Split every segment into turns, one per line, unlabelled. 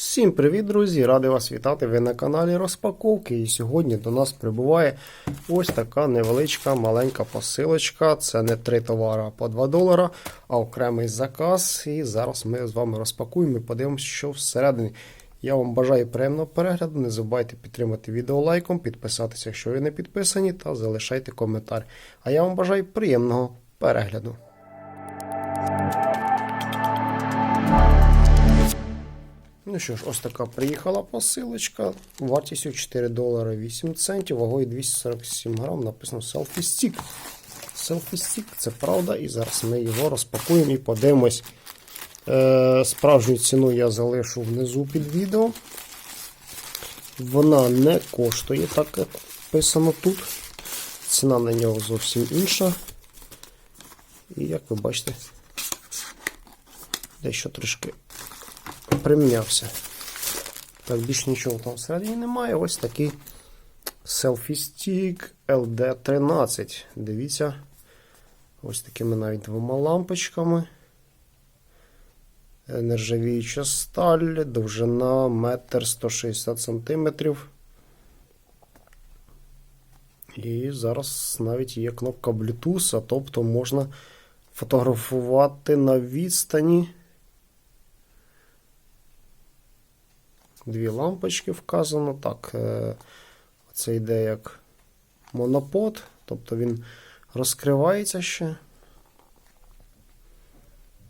Всім привіт, друзі! Радий вас вітати. Ви на каналі Розпаковки. І сьогодні до нас прибуває ось така невеличка маленька посилочка. Це не три товари по 2 долара, а окремий заказ. І зараз ми з вами розпакуємо і подивимося, що всередині. Я вам бажаю приємного перегляду. Не забувайте підтримати відео лайком, підписатися, якщо ви не підписані, та залишайте коментар. А я вам бажаю приємного перегляду. Ну що ж, ось така приїхала посилочка. Вартістю 4 долари 8 центів, вагою 247 грам. Написано Selfie Stick. Selfie Stick, це правда, і зараз ми його розпакуємо і подивимось. Е, Справжню ціну я залишу внизу під відео. Вона не коштує, так як вписано тут. Ціна на нього зовсім інша. І як ви бачите, дещо трішки прим'явся. Так, більш нічого там всередині немає. Ось такий Selfie Stick LD13. Дивіться, ось такими навіть двома лампочками. Нержавіюча сталь, довжина 1,160 см. І зараз навіть є кнопка Bluetooth, тобто можна фотографувати на відстані. Дві лампочки вказано. Так, е, це йде як монопод, тобто він розкривається ще.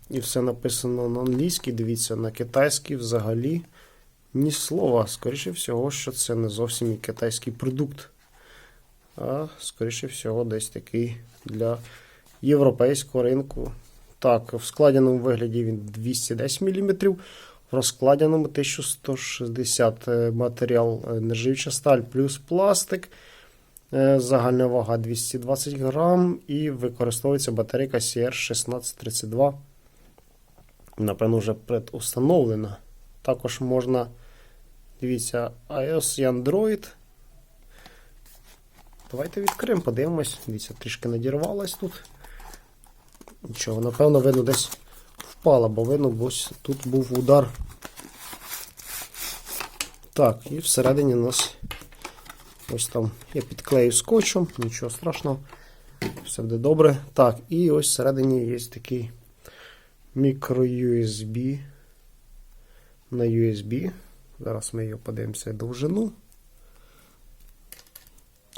І все написано на англійській, дивіться, на китайській взагалі ні слова. Скоріше всього, що це не зовсім і китайський продукт. А, скоріше всього, десь такий для європейського ринку. Так, в складеному вигляді він 210 мм. В розкладеному 1160 матеріал е, нержавіча сталь плюс пластик. Е, Загальна вага 220 грам і використовується батарейка CR1632. Напевно, вже предустановлена. Також можна, дивіться, iOS і Android. Давайте відкриємо, подивимось. Дивіться, трішки надірвалась тут. Нічого, напевно, видно десь впала, бо видно, ось тут був удар. Так, і всередині у нас ось там я підклею скотчем, нічого страшного, все буде добре. Так, і ось всередині є такий мікро-USB на USB. Зараз ми його подивимося довжину.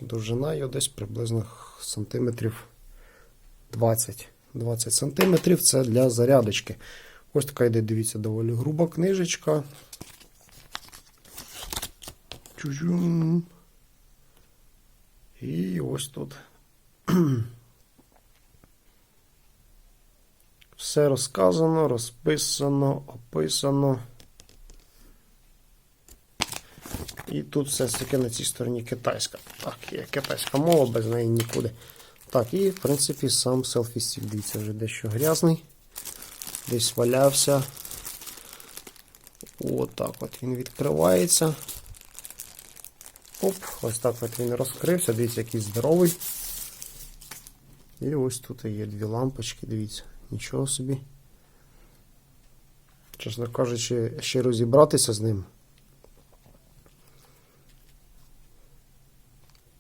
Довжина його десь приблизно сантиметрів 20. 20 см це для зарядочки. Ось така йде, дивіться, доволі груба книжечка. І ось тут. Все розказано, розписано, описано. І тут все ж таки на цій стороні китайська. Так, є китайська мова, без неї нікуди. Так, і в принципі сам селфі-стік, дивіться, вже дещо грязний. Десь валявся. Отак от, от він відкривається. Оп, ось так от він розкрився, дивіться, який здоровий. І ось тут є дві лампочки, дивіться, нічого собі. Чесно кажучи, ще розібратися з ним.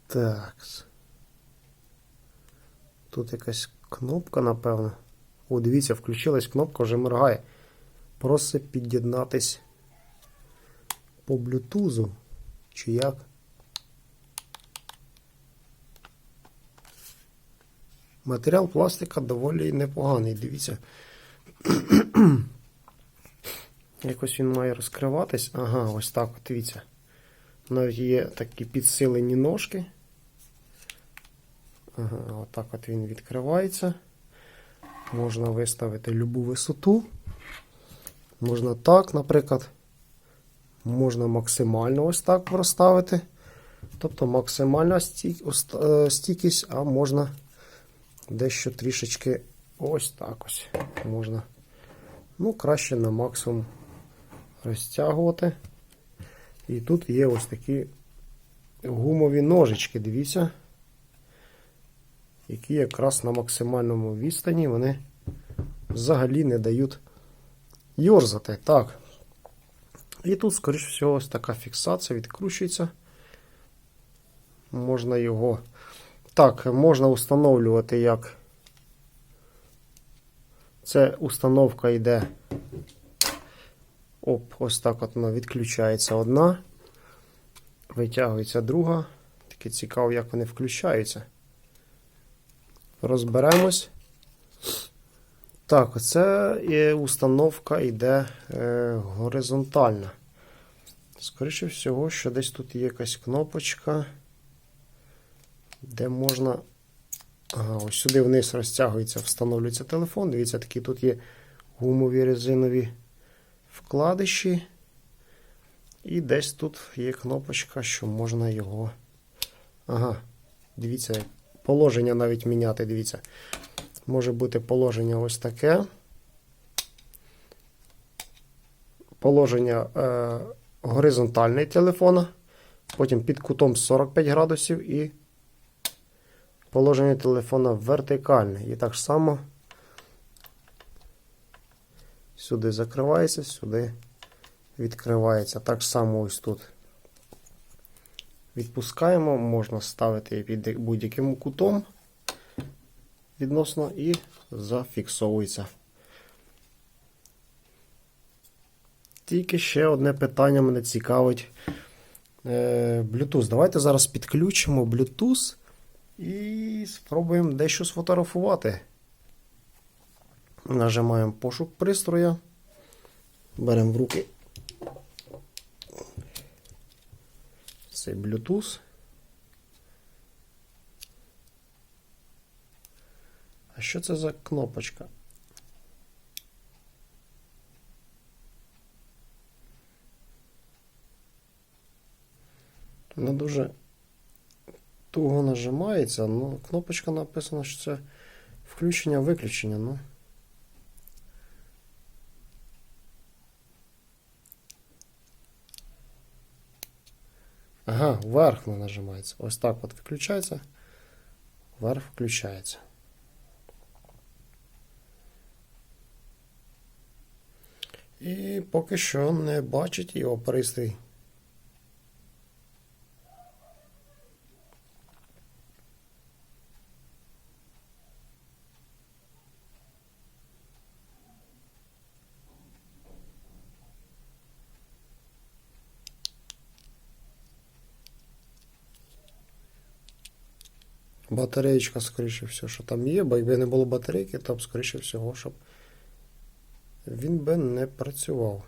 Так. Тут якась кнопка, напевно. О, дивіться, включилась кнопка, вже моргає. Просить під'єднатись по блютузу. Чи як? Матеріал пластика доволі непоганий, дивіться. Якось він має розкриватись. Ага, ось так, от дивіться. Навіть є такі підсилені ножки. Отак от він відкривається. Можна виставити любу висоту. Можна так, наприклад. Можна максимально ось так розставити. Тобто максимальна стійкість, а можна дещо трішечки ось так ось. Можна. Ну, краще на максимум розтягувати. І тут є ось такі гумові ножички, дивіться які якраз на максимальному відстані вони взагалі не дають йорзати. Так. І тут, скоріш всього, ось така фіксація відкручується. Можна його. Так, можна встановлювати як. Це установка йде. Оп, ось так от вона відключається одна. Витягується друга. Таке цікаво, як вони включаються. Розберемось. Так, оце установка йде е, горизонтальна. Скоріше всього, що десь тут є якась кнопочка, де можна. Ага, ось сюди вниз розтягується, встановлюється телефон. Дивіться, такі тут є гумові резинові вкладиші. І десь тут є кнопочка, що можна його. Ага, дивіться, положення навіть міняти. Дивіться. Може бути положення ось таке. Положення е, горизонтальне телефона. Потім під кутом 45 градусів і положення телефона вертикальне. І так само сюди закривається, сюди відкривається. Так само ось тут. Відпускаємо, можна ставити під будь-яким кутом відносно і зафіксовується. Тільки ще одне питання мене цікавить. Е, Bluetooth. Давайте зараз підключимо Bluetooth і спробуємо дещо сфотографувати. Нажимаємо пошук пристрою. Беремо в руки цей Bluetooth. А що це за кнопочка? Вона дуже туго нажимається, ну, кнопочка написана, що це включення-виключення. Ну. Ага, вверх вона нажимається. Ось так от виключається, вверх включається. І поки що не бачить його пристрій. Батареєчка, скоріше всього, що там є, бо якби не було батарейки, то б, скоріше всього, щоб він би не працював.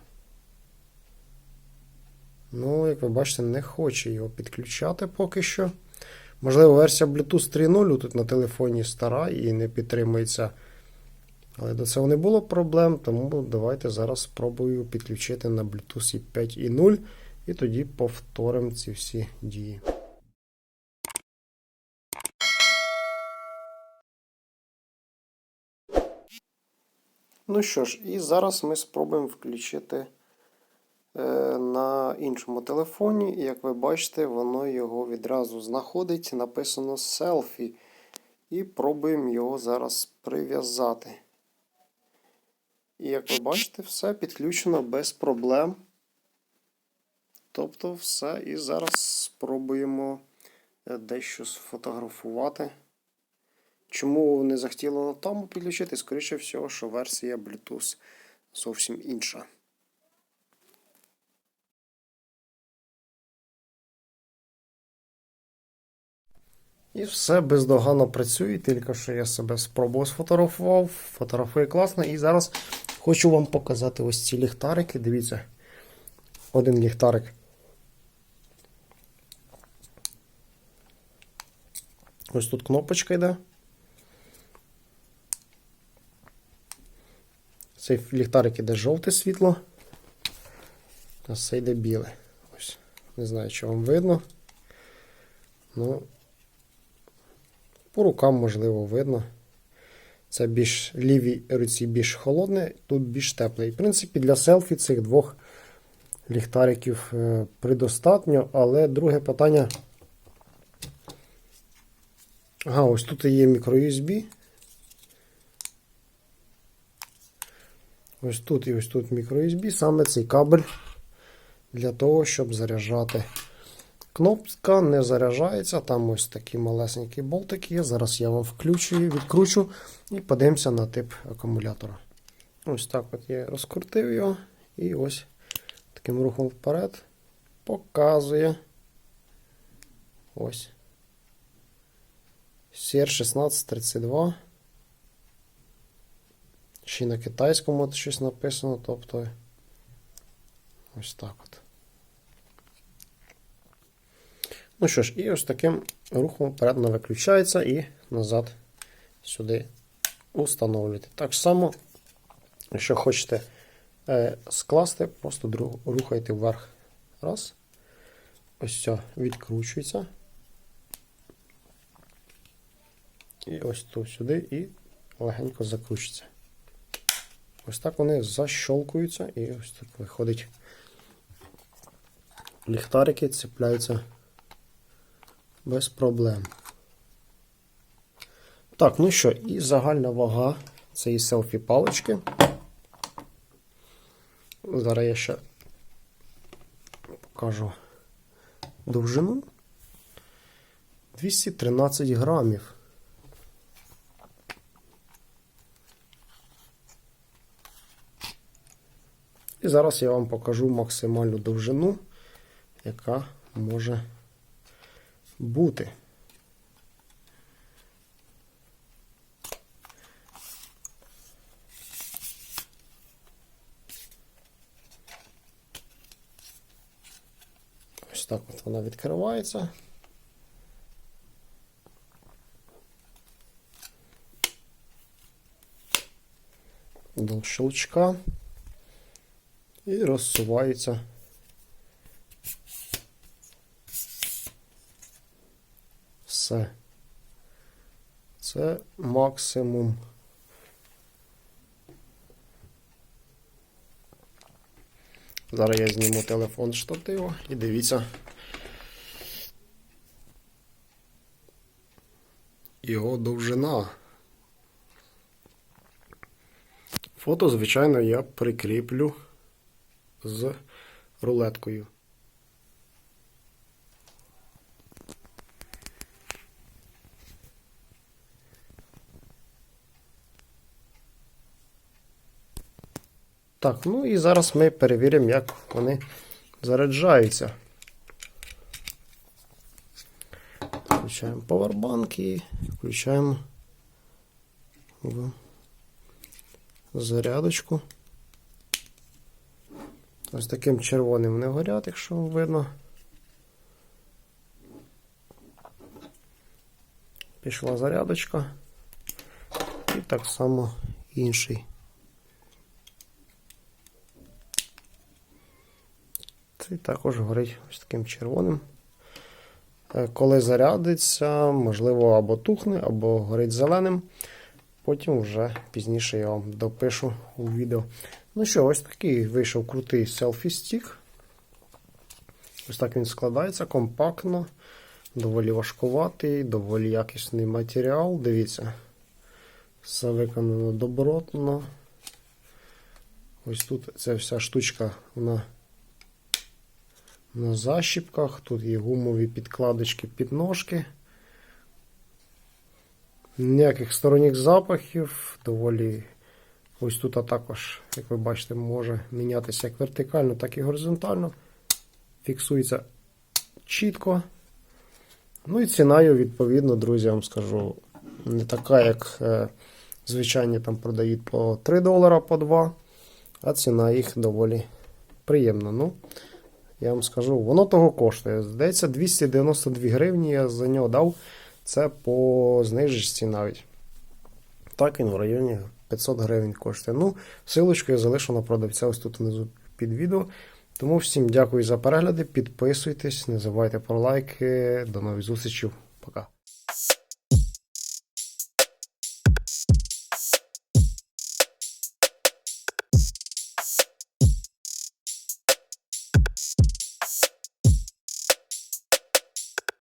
Ну, як ви бачите, не хоче його підключати поки що. Можливо, версія Bluetooth 3.0 тут на телефоні стара і не підтримується. Але до цього не було проблем, тому давайте зараз спробую підключити на Bluetooth 5.0 і тоді повторимо ці всі дії. Ну що ж, і зараз ми спробуємо включити е, на іншому телефоні. І як ви бачите, воно його відразу знаходить. Написано селфі. І пробуємо його зараз прив'язати. І як ви бачите, все підключено без проблем. Тобто все. І зараз спробуємо е, дещо сфотографувати. Чому не захотіло на тому підключити? Скоріше всього, що версія Bluetooth зовсім інша. І все бездоганно працює, тільки що я себе спробував сфотографував, фотографує класно. І зараз хочу вам показати ось ці ліхтарики. Дивіться, один ліхтарик. Ось тут кнопочка йде. Цей ліхтарик іде жовте світло, а це йде біле. Ось. Не знаю, чи вам видно. Ну, по рукам, можливо, видно. Це більш лівій руці більш холодне, тут більш тепле. І, в принципі, для селфі цих двох ліхтариків е, предостатньо, але друге питання. Ага, ось тут є мікро-USB. Ось тут і ось тут мікро-USB, саме цей кабель для того, щоб заряджати. Кнопка не заряджається, там ось такі малесенькі болтики є. Зараз я вам включу, відкручу і подивимося на тип акумулятора. Ось так от я розкрутив його і ось таким рухом вперед показує. Ось. CR1632. Ще й на китайському щось написано, тобто ось так от. Ну що ж, і ось таким рухом вперед вона виключається і назад сюди установлюєте. Так само, якщо хочете е, скласти, просто рухайте вверх. Раз. Ось це відкручується. І ось тут сюди і легенько закручується. Ось так вони защолкуються і ось так виходить. Ліхтарики цепляються без проблем. Так, ну що, і загальна вага цієї селфі палички. Зараз я ще покажу довжину. 213 грамів. І зараз я вам покажу максимальну довжину, яка може бути. Ось так от вона відкривається. До щелчка і розсувається. Все. Це максимум. Зараз я зніму телефон з штатива і дивіться. Його довжина. Фото, звичайно, я прикріплю з рулеткою. Так, ну і зараз ми перевіримо, як вони заряджаються. Включаємо повербанк і включаємо в зарядочку. Ось таким червоним вони горять, якщо видно. Пішла зарядочка. І так само інший. Цей також горить ось таким червоним. Е, Коли зарядиться, можливо, або тухне, або горить зеленим. Потім вже пізніше я вам допишу у відео. Ну що, ось такий вийшов крутий селфі-стік. Ось так він складається компактно, доволі важкуватий, доволі якісний матеріал. Дивіться, все виконано добротно. Ось тут ця вся штучка вона на защіпках. Тут є гумові підкладочки під ножки. Ніяких сторонніх запахів, доволі ось тут також, як ви бачите, може мінятися як вертикально, так і горизонтально. Фіксується чітко. Ну і ціною, відповідно, друзі, я вам скажу, не така, як е, звичайні там продають по 3 долара по 2, а ціна їх доволі приємна. Ну, я вам скажу, воно того коштує. Здається, 292 гривні я за нього дав. Це по знижечці навіть. Так, він в районі 500 гривень коштує. Ну, силочку я залишу на продавця ось тут внизу під відео. Тому всім дякую за перегляди. Підписуйтесь, не забувайте про лайки. До нових зустрічей. Пока.